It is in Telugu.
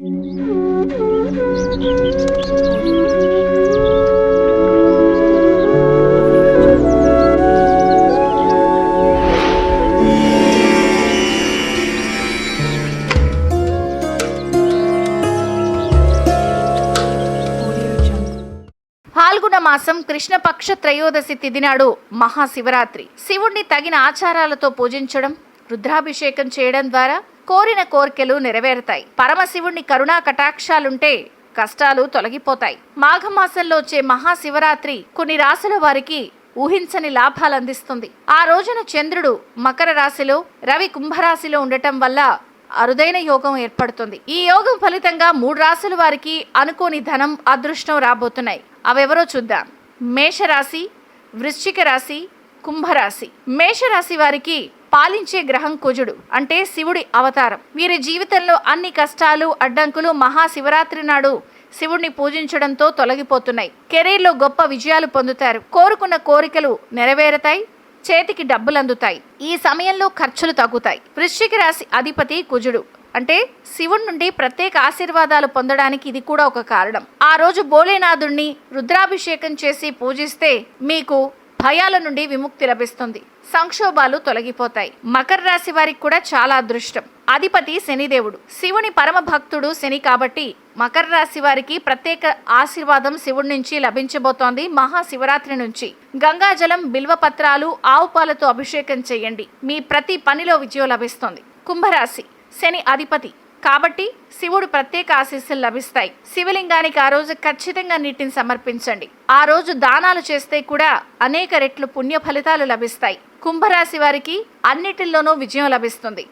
పాల్గొన మాసం కృష్ణపక్ష త్రయోదశి తిదినాడు మహాశివరాత్రి. శివుణ్ణి తగిన ఆచారాలతో పూజించడం రుద్రాభిషేకం చేయడం ద్వారా కోరిన కోరికలు నెరవేరుతాయి. పరమశివుణ్ణి కరుణా కటాక్షాలుంటే కష్టాలు తొలగిపోతాయి. మాఘమాసంలో వచ్చే మహాశివరాత్రి కొన్ని రాశుల వారికి ఊహించని లాభాలు అందిస్తుంది ఆ రోజున చంద్రుడు మకర రాశిలో రవి కుంభరాశిలో ఉండటం వల్ల అరుదైన యోగం ఏర్పడుతుంది. ఈ యోగం ఫలితంగా మూడు రాశుల వారికి అనుకోని ధనం అదృష్టం రాబోతున్నాయి. అవెవరో చూద్దాం. మేషరాశి వృశ్చిక రాశి కుంభరాశి. మేషరాశి వారికి పాలించే గ్రహం కుజుడు అంటే శివుడి అవతారం. వీరి జీవితంలో అన్ని కష్టాలు అడ్డంకులు మహాశివరాత్రి నాడు శివుణ్ణి పూజించడంతో తొలగిపోతున్నాయి. కెరీర్లో గొప్ప విజయాలు పొందుతారు. కోరుకున్న కోరికలు నెరవేరుతాయి చేతికి డబ్బులు అందుతాయి ఈ సమయంలో ఖర్చులు తగ్గుతాయి. వృశ్చిక రాశి అధిపతి కుజుడు అంటే శివుడి నుండి ప్రత్యేక ఆశీర్వాదాలు పొందడానికి ఇది కూడా ఒక కారణం. ఆ రోజు భోలేనాథుణ్ణి రుద్రాభిషేకం చేసి పూజిస్తే మీకు భయాల నుండి విముక్తి లభిస్తుంది. సంక్షోభాలు తొలగిపోతాయి. మకర రాశి వారికి కూడా చాలా అదృష్టం. అధిపతి శనిదేవుడు. శివుని పరమ భక్తుడు శని కాబట్టి మకర రాశి వారికి ప్రత్యేక ఆశీర్వాదం శివుడి నుంచి లభించబోతోంది మహాశివరాత్రి నుంచి. గంగాజలం బిల్వపత్రాలు ఆవు పాలతో అభిషేకం చేయండి. మీ ప్రతి పనిలో విజయం లభిస్తుంది. కుంభరాశి. శని అధిపతి. కాబట్టి శివుడు ప్రత్యేక ఆశీస్సులు లభిస్తాయి. శివలింగానికి ఆ రోజు ఖచ్చితంగా నీటిని సమర్పించండి. ఆ రోజు దానాలు చేస్తే కూడా అనేక రెట్లు పుణ్య ఫలితాలు లభిస్తాయి. కుంభరాశి వారికి అన్నిటిల్లోనూ విజయం లభిస్తుంది.